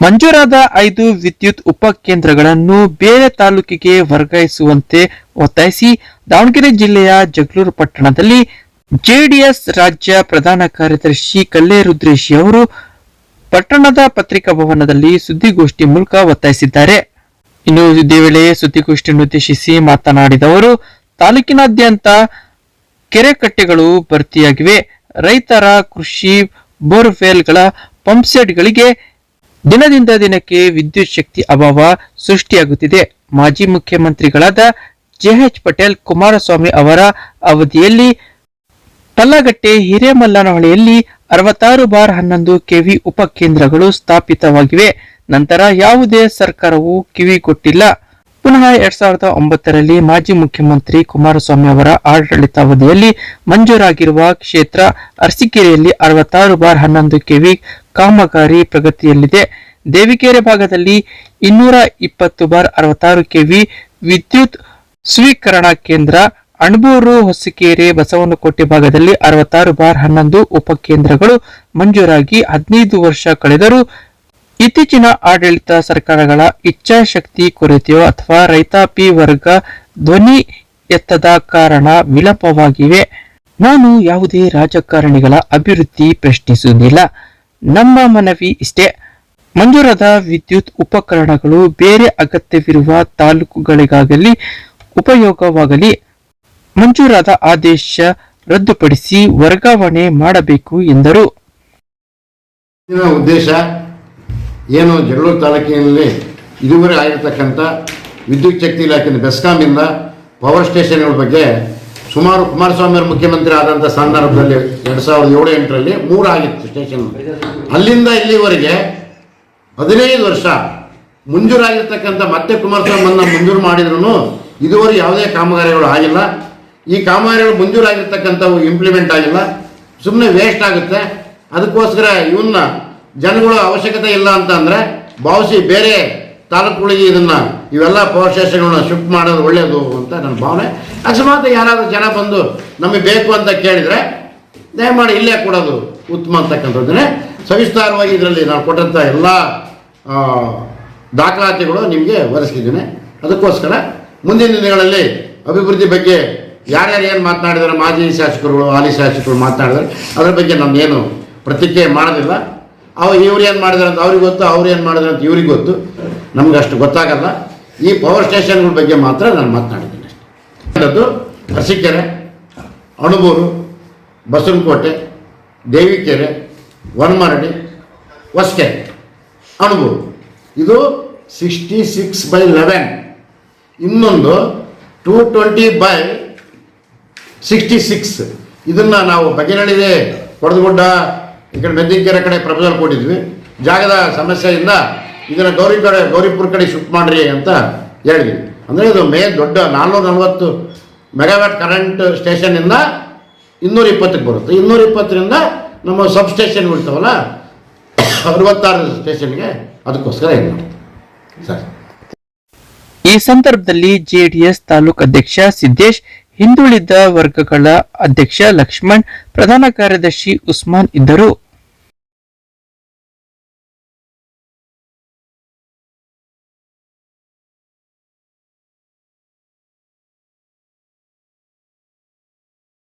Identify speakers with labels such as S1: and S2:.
S1: ಮಂಜೂರಾದ ಐದು ವಿದ್ಯುತ್ ಉಪಕೇಂದ್ರಗಳನ್ನು ಬೇರೆ ತಾಲೂಕಿಗೆ ವರ್ಗಾಯಿಸುವಂತೆ ಒತ್ತಾಯಿಸಿ ದಾವಣಗೆರೆ ಜಿಲ್ಲೆಯ ಜಗಳೂರು ಪಟ್ಟಣದಲ್ಲಿ ಜೆಡಿಎಸ್ ರಾಜ್ಯ ಪ್ರಧಾನ ಕಾರ್ಯದರ್ಶಿ ಕಲ್ಲೇರುದ್ರೇಶಿ ಅವರು ಪಟ್ಟಣದ ಪತ್ರಿಕಾ ಭವನದಲ್ಲಿ ಸುದ್ದಿಗೋಷ್ಠಿ ಮೂಲಕ ಒತ್ತಾಯಿಸಿದ್ದಾರೆ. ಇನ್ನು ಇದೇ ವೇಳೆ ಸುದ್ದಿಗೋಷ್ಠಿಯನ್ನು ಉದ್ದೇಶಿಸಿ ಮಾತನಾಡಿದ ಅವರು ತಾಲೂಕಿನಾದ್ಯಂತ ಕೆರೆ ಕಟ್ಟೆಗಳು ಭರ್ತಿಯಾಗಿವೆ. ರೈತರ ಕೃಷಿ ಬೋರ್ವೆಲ್ಗಳ ಪಂಪ್ಸೆಟ್ಗಳಿಗೆ ದಿನದಿಂದ ದಿನಕ್ಕೆ ವಿದ್ಯುತ್ ಶಕ್ತಿ ಅಭಾವ ಸೃಷ್ಟಿಯಾಗುತ್ತಿದೆ. ಮಾಜಿ ಮುಖ್ಯಮಂತ್ರಿಗಳಾದ ಜೆಎಚ್ ಪಟೇಲ್, ಕುಮಾರಸ್ವಾಮಿ ಅವರ ಅವಧಿಯಲ್ಲಿ ಕಲ್ಲಗಟ್ಟೆ ಹಿರೇಮಲ್ಲನಹೊಳೆಯಲ್ಲಿ ಅರವತ್ತಾರು ಬಾರ್ ಹನ್ನೊಂದು ಕೆವಿ ಉಪಕೇಂದ್ರಗಳು ಸ್ಥಾಪಿತವಾಗಿವೆ. ನಂತರ ಯಾವುದೇ ಸರ್ಕಾರವು ಕಿವಿ ಕೊಟ್ಟಿಲ್ಲ ಪುನಃ ಎರಡ್ ಸಾವಿರದ ಒಂಬತ್ತರಲ್ಲಿ ಮಾಜಿ ಮುಖ್ಯಮಂತ್ರಿ ಕುಮಾರಸ್ವಾಮಿ ಅವರ ಆಡಳಿತಾವಧಿಯಲ್ಲಿ ಮಂಜೂರಾಗಿರುವ ಕ್ಷೇತ್ರ ಅರಸಿಕೆರೆಯಲ್ಲಿ ಅರವತ್ತಾರು ಬಾರ್ ಹನ್ನೊಂದು ಕೆವಿ ಕಾಮಗಾರಿ ಪ್ರಗತಿಯಲ್ಲಿದೆ. ದೇವಿಕೆರೆ ಭಾಗದಲ್ಲಿ ಇನ್ನೂರ ಇಪ್ಪತ್ತು ಬಾರ್ ಅರವತ್ತಾರು ಕೆವಿ ವಿದ್ಯುತ್ ಸ್ವೀಕರಣ ಕೇಂದ್ರ, ಅಣಬೂರು ಹೊಸಕೆರೆ ಬಸವನಕೋಟೆ ಭಾಗದಲ್ಲಿ ಅರವತ್ತಾರು ಬಾರ್ ಹನ್ನೊಂದು ಉಪಕೇಂದ್ರಗಳು ಮಂಜೂರಾಗಿ ಹದಿನೈದು ವರ್ಷ ಕಳೆದರೂ ಇತ್ತೀಚಿನ ಆಡಳಿತ ಸರ್ಕಾರಗಳ ಇಚ್ಛಾಶಕ್ತಿ ಕೊರತೆಯೋ ಅಥವಾ ರೈತಾಪಿ ವರ್ಗ ಧ್ವನಿ ಎತ್ತದ ಕಾರಣ ವಿಳಂಬವಾಗಿವೆ ನಾನು ಯಾವುದೇ ರಾಜಕಾರಣಿಗಳ ಅಭಿವೃದ್ಧಿ ಪ್ರಶ್ನಿಸುವುದಿಲ್ಲ. ನಮ್ಮ ಮನವಿ ಇಷ್ಟೇ. ಮಂಜೂರಾದ ವಿದ್ಯುತ್ ಉಪಕರಣಗಳು ಬೇರೆ ಅಗತ್ಯವಿರುವ ತಾಲೂಕುಗಳಿಗಾಗಲಿ ಉಪಯೋಗವಾಗಲಿ ಮಂಜೂರಾದ ಆದೇಶ ರದ್ದುಪಡಿಸಿ ವರ್ಗಾವಣೆ ಮಾಡಬೇಕು ಎಂದರು.
S2: ಉದ್ದೇಶ ಏನು ಜಗಳೂರು ತಾಲೂಕಿನಲ್ಲಿ ಇದುವರೆ ಆಗಿರ್ತಕ್ಕಂಥ ವಿದ್ಯುತ್ ಶಕ್ತಿ ಇಲಾಖೆಯಿಂದ ಬೆಸ್ಕಾಮಿಂದ ಪವರ್ ಸ್ಟೇಷನ್ಗಳ ಬಗ್ಗೆ ಸುಮಾರು ಕುಮಾರಸ್ವಾಮಿ ಅವರು ಮುಖ್ಯಮಂತ್ರಿ ಆದಂಥ ಸಂದರ್ಭದಲ್ಲಿ ಎರಡು ಸಾವಿರದ ಏಳು ಎಂಟರಲ್ಲಿ ಮೂರು ಆಗಿತ್ತು ಸ್ಟೇಷನ್ ಅಲ್ಲಿಂದ ಇಲ್ಲಿವರೆಗೆ ಹದಿನೈದು ವರ್ಷ ಮುಂಜೂರಾಗಿರ್ತಕ್ಕಂಥ ಮತ್ತೆ ಕುಮಾರಸ್ವಾಮಿಯನ್ನು ಮಂಜೂರು ಮಾಡಿದ್ರು ಇದುವರೆಗೆ ಯಾವುದೇ ಕಾಮಗಾರಿಗಳು ಆಗಿಲ್ಲ. ಈ ಕಾಮಗಾರಿಗಳು ಮಂಜೂರಾಗಿರ್ತಕ್ಕಂಥವು ಇಂಪ್ಲಿಮೆಂಟ್ ಆಗಿಲ್ಲ. ಸುಮ್ಮನೆ ವೇಸ್ಟ್ ಆಗುತ್ತೆ. ಅದಕ್ಕೋಸ್ಕರ ಇವನ್ನ ಜನಗಳ ಅವಶ್ಯಕತೆ ಇಲ್ಲ ಅಂತ ಅಂದರೆ ಭಾವಿಸಿ ಬೇರೆ ತಾಲೂಕುಗಳಿಗೆ ಇದನ್ನು ಇವೆಲ್ಲ ಪವರ್ ಸ್ಟೇಷನ್ಗಳನ್ನ ಶಿಫ್ಟ್ ಮಾಡೋದು ಒಳ್ಳೆಯದು ಅಂತ ನನ್ನ ಭಾವನೆ. ಅಕಸ್ಮಾತ್ ಯಾರಾದರೂ ಜನ ಬಂದು ನಮಗೆ ಬೇಕು ಅಂತ ಕೇಳಿದರೆ ದಯಮಾಡಿ ಇಲ್ಲೇ ಕೊಡೋದು ಉತ್ತಮ ಅಂತಕ್ಕಂಥದ್ದನ್ನೇ. ಸವಿಸ್ತಾರವಾಗಿ ಇದರಲ್ಲಿ ನಾವು ಕೊಟ್ಟಂಥ ಎಲ್ಲ ದಾಖಲಾತಿಗಳು ನಿಮಗೆ ಒದಗಿಸಿದ್ದೀನಿ. ಅದಕ್ಕೋಸ್ಕರ ಮುಂದಿನ ದಿನಗಳಲ್ಲಿ ಅಭಿವೃದ್ಧಿ ಬಗ್ಗೆ ಯಾರ್ಯಾರು ಏನು ಮಾತನಾಡಿದಾರೆ ಮಾಜಿ ಶಾಸಕರುಗಳು, ಹಾಲಿ ಶಾಸಕರು ಮಾತನಾಡಿದ್ದಾರೆ, ಅದರ ಬಗ್ಗೆ ನಮ್ಗೇನು ಪ್ರತಿಕ್ರಿಯೆ ಮಾಡೋದಿಲ್ಲ. ಅವು ಇವ್ರು ಏನು ಮಾಡಿದಾರಂತ ಅವ್ರಿಗೆ ಗೊತ್ತು, ಅವ್ರು ಏನು ಮಾಡಿದ್ರು ಅಂತ ಇವ್ರಿಗೆ ಗೊತ್ತು. ನಮ್ಗೆ ಅಷ್ಟು ಗೊತ್ತಾಗಲ್ಲ. ಈ ಪವರ್ ಸ್ಟೇಷನ್ಗಳ ಬಗ್ಗೆ ಮಾತ್ರ ನಾನು ಮಾತನಾಡಿದ್ದೀನಿ ಅಷ್ಟೇ. ಅರಸೀಕೆರೆ, ಅಣಬೂರು, ಬಸವನಕೋಟೆ, ದೇವಿಕೆರೆ, ವನಮರಡಿ, ಹೊಸಕೆರೆ, ಅಣಬೂರು. ಇದು ಸಿಕ್ಸ್ಟಿ ಸಿಕ್ಸ್ ಬೈ ಲೆವೆನ್ ಇನ್ನೊಂದು two twenty by sixty six ಇದನ್ನು ನಾವು ಬಗೆನಳ್ಳಿದೆ ಕೊಡದಗುಡ್ಡ ಈ ಕಡೆ ಮೆದ್ದಿಕೆರೆ ಕಡೆ ಪ್ರಪೋಸಲ್ ಕೊಟ್ಟಿದ್ವಿ ಜಾಗದ ಸಮಸ್ಯೆಯಿಂದ ಇದನ್ನು ಗೌರಿ ಕಡೆ, ಗೌರಿಪುರ ಕಡೆ ಶಿಫ್ಟ್ ಮಾಡ್ರಿ ಅಂತ ಹೇಳಿದ್ವಿ. ಅಂದರೆ ಇದು ಮೇ ದೊಡ್ಡ ನಾನ್ನೂರ ನಲ್ವತ್ತು ಮೆಗಾವ್ಯಾಟ್ ಕರೆಂಟ್ ಸ್ಟೇಷನ್ನಿಂದ ಇನ್ನೂರ ಇಪ್ಪತ್ತಕ್ಕೆ ಬರುತ್ತೆ. ಇನ್ನೂರ ಇಪ್ಪತ್ತರಿಂದ ನಮ್ಮ ಸಬ್ ಸ್ಟೇಷನ್ ಬಿಡ್ತಾವಲ್ಲ ಅರವತ್ತಾರು ಸ್ಟೇಷನ್ಗೆ ಅದಕ್ಕೋಸ್ಕರ ಏನು ಮಾಡ್ತೀವಿ. ಸರ್.
S1: ಈ ಸಂದರ್ಭದಲ್ಲಿ ಜೆಡಿಎಸ್ ತಾಲೂಕು ಅಧ್ಯಕ್ಷ ಸಿದ್ದೇಶ್ ಹಿಂದುಳಿದ ವರ್ಗಗಳ ಅಧ್ಯಕ್ಷ ಲಕ್ಷ್ಮಣ್ ಪ್ರಧಾನ ಕಾರ್ಯದರ್ಶಿ ಉಸ್ಮಾನ್ ಇದ್ದರು.